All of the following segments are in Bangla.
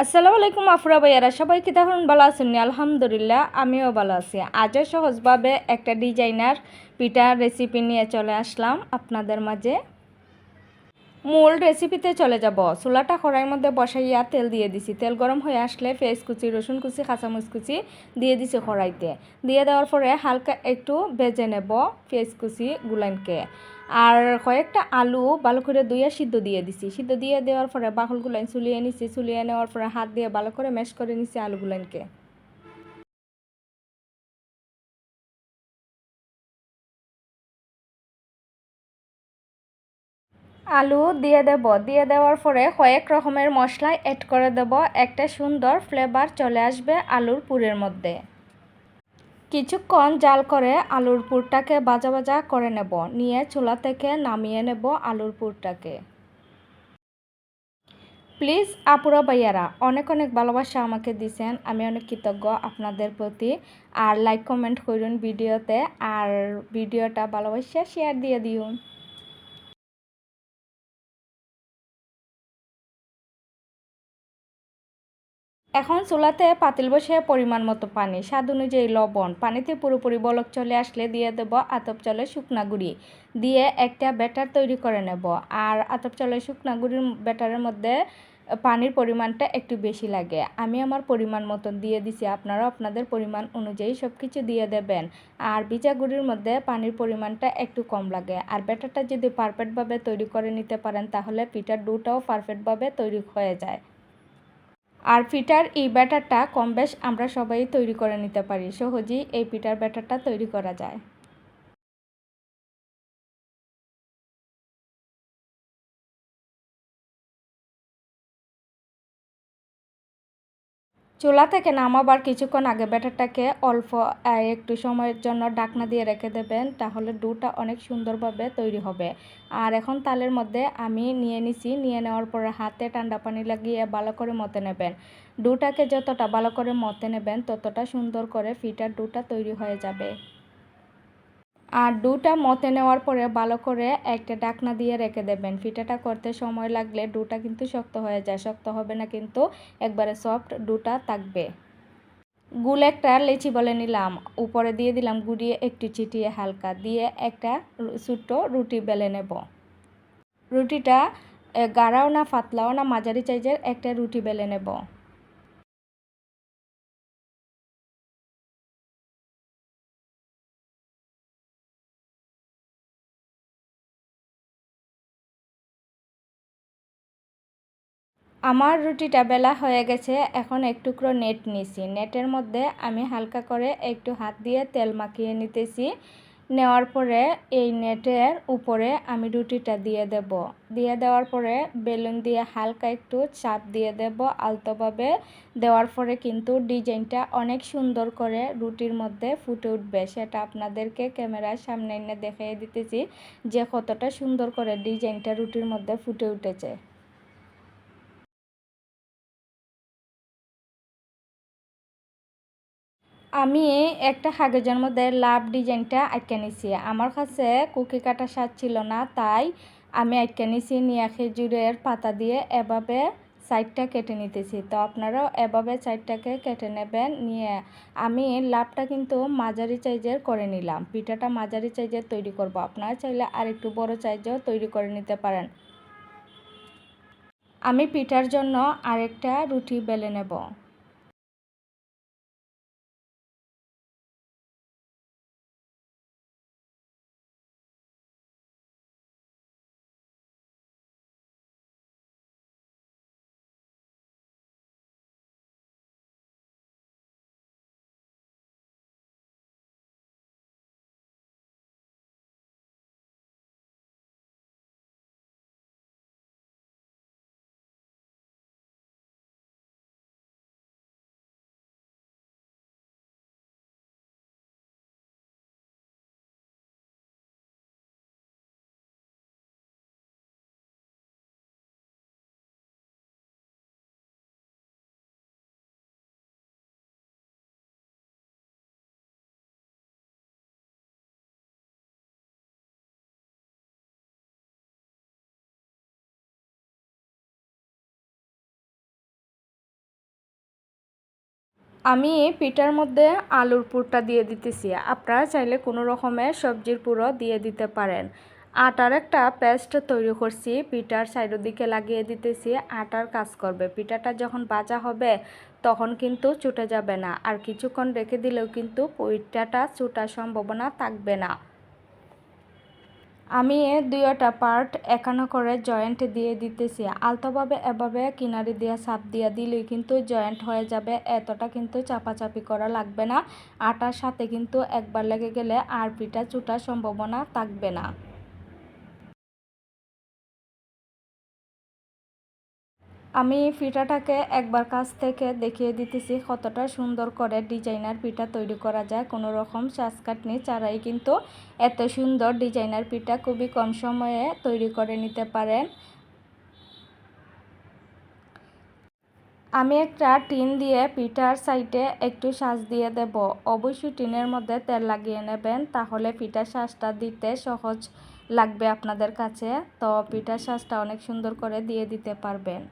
আসসালামু আলাইকুম, আফরা ভাইয়ারা। সবাই কি তখন ভালো আছেন আলহামদুলিল্লাহ, আমিও ভালো আছি। আজও সহজভাবে একটা ডিজাইনার পিঠার রেসিপি নিয়ে চলে আসলাম আপনাদের মাঝে। মূল রেসিপিতে চলে যাব। চুলাটা কড়াইয়ের মধ্যে বসাইয়া তেল দিয়ে দিছি। তেল গরম হয়ে আসলে পেঁয়াজ কুচি, রসুন কুচি, কাঁচামরিচ কুচি দিয়ে দিছি কড়াইতে। দিয়ে দেওয়ার পরে হালকা একটু ভেজে নেব পেঁয়াজ কুচি গুলানকে। আর কয়েকটা আলু ভালো করে দুইয়া সিদ্ধ দিয়ে দিছি। সিদ্ধ দিয়ে দেওয়ার পরে বাকলগুলান চুলিয়ে নিছি। চুলিয়ে নেওয়ার পরে হাত দিয়ে ভালো করে ম্যাশ করে নিছি আলুগুলানকে। আলু দিয়ে দেব। দিয়ে দেওয়ার পরে কয়েক রকমের মশলা অ্যাড করে দেব। একটা সুন্দর ফ্লেভার চলে আসবে আলুর পুরের মধ্যে। কিছুক্ষণ জাল করে আলুর পুরটাকে বাজা বাজা করে নেব। নিয়ে চুলা থেকে নামিয়ে নেব আলুর পুরটাকে। প্লিজ, আপুরা ভাইয়ারা, অনেক অনেক ভালোবাসা আমাকে দিছেন। আমি অনেক কৃতজ্ঞ আপনাদের প্রতি। আর লাইক কমেন্ট করুন ভিডিওতে। আর ভিডিওটা ভালোবাসা শেয়ার দিয়ে দিউন এখন চুলাতে পাতিল বসে পরিমাণ মতো পানি। স্বাদ অনুযায়ী লবণ। পানিতে পুরোপুরি বলক চলে আসলে দিয়ে দেব আতপ চলে শুকনা গুঁড়ি। দিয়ে একটা ব্যাটার তৈরি করে নেব। আর আতপ চলে শুকনা গুঁড়ির ব্যাটারের মধ্যে পানির পরিমাণটা একটু বেশি লাগে। আমি আমার পরিমাণ মতো দিয়ে দিছি। আপনারাও আপনাদের পরিমাণ অনুযায়ী সব কিছু দিয়ে দেবেন। আর ভিজা গুঁড়ির মধ্যে পানির পরিমাণটা একটু কম লাগে। আর ব্যাটারটা যদি পারফেক্টভাবে তৈরি করে নিতে পারেন, তাহলে পিঠার ডুটাও পারফেক্টভাবে তৈরি হয়ে যায়। আর পিটার এই ব্যাটারটা কম বেশ আমরা সবাই তৈরি করে নিতে পারি। সহজেই এই পিঠার ব্যাটারটা তৈরি করা যায়। চুলা থেকে নামাবার কিছুক্ষণ আগে ব্যাটারটাকে অল্প একটু সময়ের জন্য ডাকনা দিয়ে রেখে দেবেন, তাহলে ডুটা অনেক সুন্দরভাবে তৈরি হবে। আর এখন তালের মধ্যে আমি নিয়ে নিছি, নিয়ে নেওয়ার পরে হাতে ঠান্ডা পানি লাগিয়ে ভালো করে মতে নেবেন। ডুটাকে যতটা ভালো করে মতে নেবেন, ততটা সুন্দর করে ফিটার ডুটা তৈরি হয়ে যাবে। আর ডুটা মতে নেওয়ার পরে ভালো করে একটা ডাকনা দিয়ে রেখে দেবেন। ফিটাটা করতে সময় লাগলে ডুটা কিন্তু শক্ত হয়ে যায়। শক্ত হবে না কিন্তু একবারে সফট ডুটা থাকবে। গুল একটা লেচি বলে নিলাম। উপরে দিয়ে দিলাম গুড়িয়ে একটু চিটিয়ে হালকা দিয়ে একটা ছোট্ট রুটি বেলে নেব। রুটিটা গাঢ়াও না পাতলাও না, মাঝারি চাইজের একটা রুটি বেলে নেব। আমার রুটিটা বেলা হয়ে গেছে, এখন এক টুকরো নেট নিছি। নেটের মধ্যে আমি হালকা করে একটু হাত দিয়ে তেল মাখিয়ে নিতেছি। নেওয়ার পরে এই নেটের উপরে আমি রুটিটা দিয়ে দেব। দিয়ে দেওয়ার পরে বেলুন দিয়ে হালকা একটু চাপ দিয়ে দেব আলতোভাবে। দেওয়ার পরে কিন্তু ডিজাইনটা অনেক সুন্দর করে রুটির মধ্যে ফুটে উঠবে। সেটা আপনাদেরকে ক্যামেরার সামনে এনে দেখিয়ে দিতেছি যে কতটা সুন্দর করে ডিজাইনটা রুটির মধ্যে ফুটে উঠেছে। আমি একটা কাগজের মধ্যে লাভ ডিজাইনটা আটকে নিছি। আমার কাছে কুকি কাটা স্বাদ ছিল না, তাই আমি আটকে নিছি নিয়ে খেজুরের পাতা দিয়ে এভাবে সাইডটা কেটে নিতেছি। তো আপনারাও এভাবে সাইডটাকে কেটে নেবেন, নিয়ে আমি লাভটা কিন্তু মাঝারি সাইজের করে নিলাম। পিঠাটা মাঝারি সাইজের তৈরি করব। আপনারা চাইলে আর একটু বড় সাইজেও তৈরি করে নিতে পারেন। আমি পিঠার জন্য আরেকটা রুটি বেলে নেব। আমি পিঠার মধ্যে আলুর পুরটা দিয়ে দিতেছি। আপনারা চাইলে কোনো রকমের সবজির পুরো দিয়ে দিতে পারেন। আটার একটা পেস্ট তৈরি করছি, পিঠার সাইডের দিকে লাগিয়ে দিতেছি, আটার কাজ করবে। পিঠাটা যখন বাজা হবে, তখন কিন্তু ছুটে যাবে না। আর কিছুক্ষণ রেখে দিলেও কিন্তু পিঠাটা ছুটার সম্ভাবনা থাকবে না। আমি দুইটা পার্ট একানো করে জয়েন্ট দিয়ে দিতেছি। আলতোভাবে এভাবে কিনারি দিয়ে সাপ দিয়ে দিলে কিন্তু জয়েন্ট হয়ে যাবে। এতটা কিন্তু চাপাচাপি করা লাগবে না। আটার সাথে কিন্তু একবার লেগে গেলে আর পিটা চুটার সম্ভাবনা থাকবে না। আমি পিঠাটাকে একবার কাছ থেকে দেখিয়ে দিতেছি কতটা সুন্দর করে ডিজাইনার পিঠা তৈরি করা যায়। কোনো রকম চাষকাটনি ছাড়াই কিন্তু এত সুন্দর ডিজাইনার পিঠা খুবই কম সময়ে তৈরি করে নিতে পারেন। আমি একটা টিন দিয়ে পিঠার সাইডে একটু শ্বাস দিয়ে দেব। অবশ্যই টিনের মধ্যে তেল লাগিয়ে নেবেন, তাহলে পিঠার শ্বাসটা দিতে সহজ লাগবে আপনাদের কাছে। তো পিঠার শ্বাসটা অনেক সুন্দর করে দিয়ে দিতে পারবেন।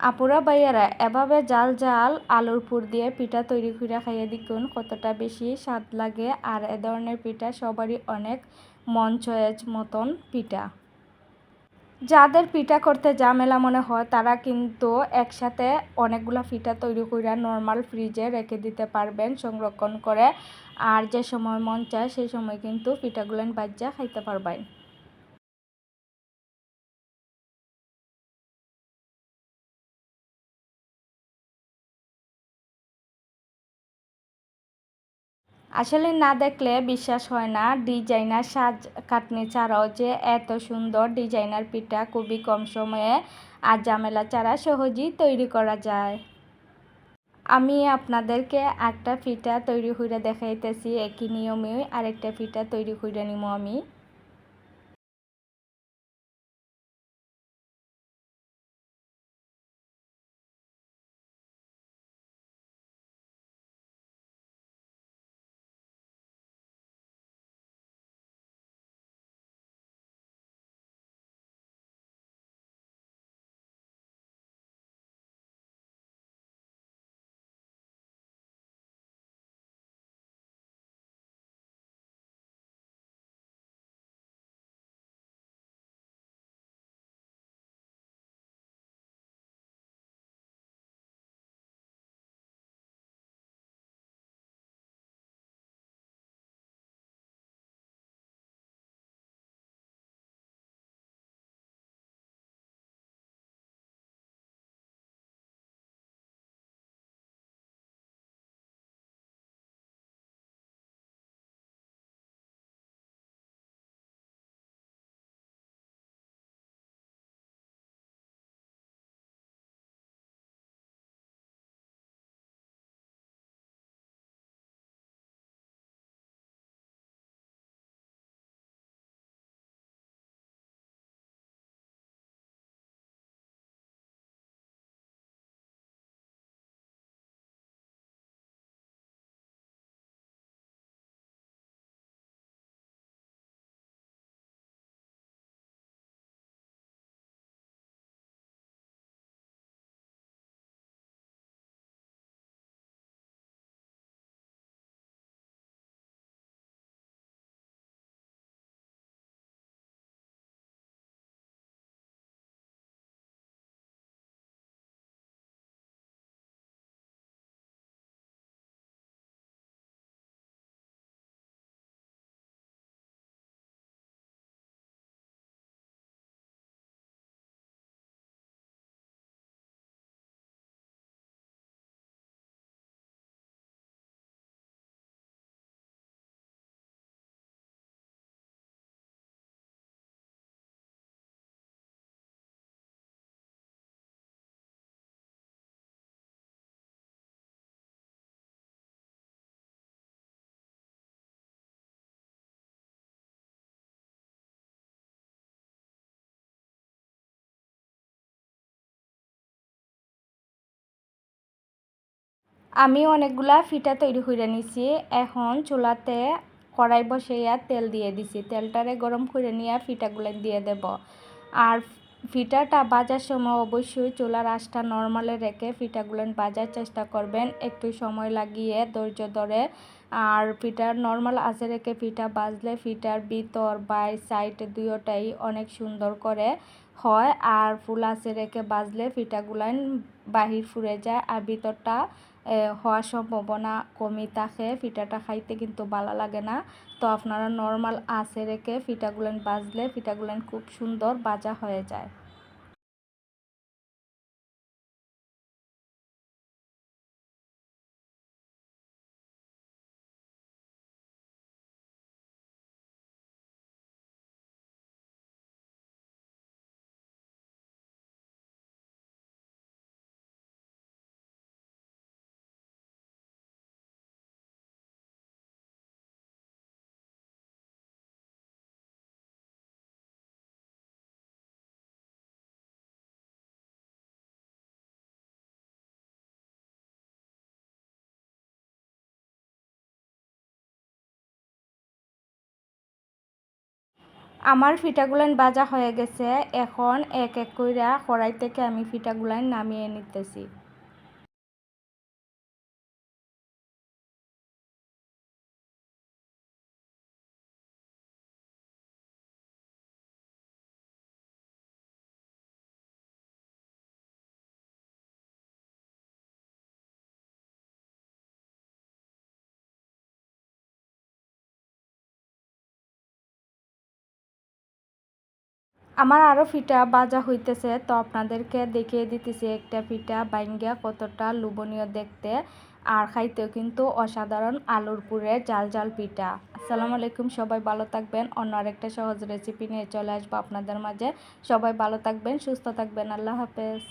আপুরা বাইয়ারা এভাবে জাল জাল আলুর পুর দিয়ে পিঠা তৈরি করে খাইয়ে দেখুন কতটা বেশি স্বাদ লাগে। আর এ ধরনের পিঠা সবারই অনেক মন চয়েজ মতন পিঠা। যাদের পিঠা করতে ঝামেলা মনে হয়, তারা কিন্তু একসাথে অনেকগুলো পিঠা তৈরি করে নর্মাল ফ্রিজে রেখে দিতে পারবেন, সংরক্ষণ করে। আর যে সময় মন চায়, সেই সময় কিন্তু পিঠাগুলো বাজ্যা খাইতে পারবেন। আসলে না দেখলে বিশ্বাস হয় না। ডিজাইনার সাজ কাটনি ছাড়াও যে এত সুন্দর ডিজাইনার পিঠা খুবই কম সময়ে আর জামেলা ছাড়া সহজেই তৈরি করা যায়। আমি আপনাদেরকে একটা পিঠা তৈরি করে দেখাইতেছি। একই নিয়মে আরেকটা পিঠা তৈরি করে নিব আমি। আমি অনেকগুলা ফিটা তৈরি করে নিছি। এখন চুলাতে কড়াই বসাইয়া তেল দিয়ে দিছি। তেলটারে গরম করে নিয়ে ফিটাগুলো দিয়ে দেব। আর ফিটাটা বাজার সময় অবশ্যই চুলার আঁচটা নর্মালে রেখে ফিটাগুলো বাজার চেষ্টা করবেন। একটু সময় লাগিয়ে ধৈর্য ধরে। আর ফিটার নর্মাল আঁচে রেখে ফিটা বাজলে ফিটার ভিতর বাই সাইড দুয়োটাই অনেক সুন্দর করে হয়। আর ফুল আঁচে রেখে বাজলে ফিটাগুলান বাহির ফুরে যায়। আর ভিতরটা হওয়ার সম্ভাবনা কমই থাকে। ফিটাটা খাইতে কিন্তু ভালো লাগে না। তো আপনারা নর্মাল আঁচে রেখে ফিটাগুলেন বাজলে, ফিটাগুলেন খুব সুন্দর বাজা হয়ে যায়। আমার ফিটাগুলান বাজা হয়ে গেছে, এখন এক এক কইরা কড়াই থেকে আমি ফিটাগুলান নামিয়ে নিতেছি। আমার আরও পিঠা বাজা হইতেছে, তো আপনাদেরকে দেখিয়ে দিতেছি একটা পিঠা বাইঙ্গা কতটা লোভনীয় দেখতে। আর খাইতেও কিন্তু অসাধারণ আলুর পুরে জাল জাল পিঠা আসসালামু আলাইকুম, সবাই ভালো থাকবেন। অন্য আরেকটা সহজ রেসিপি নিয়ে চলে আসব আপনাদের মাঝে। সবাই ভালো থাকবেন, সুস্থ থাকবেন। আল্লাহ হাফেজ।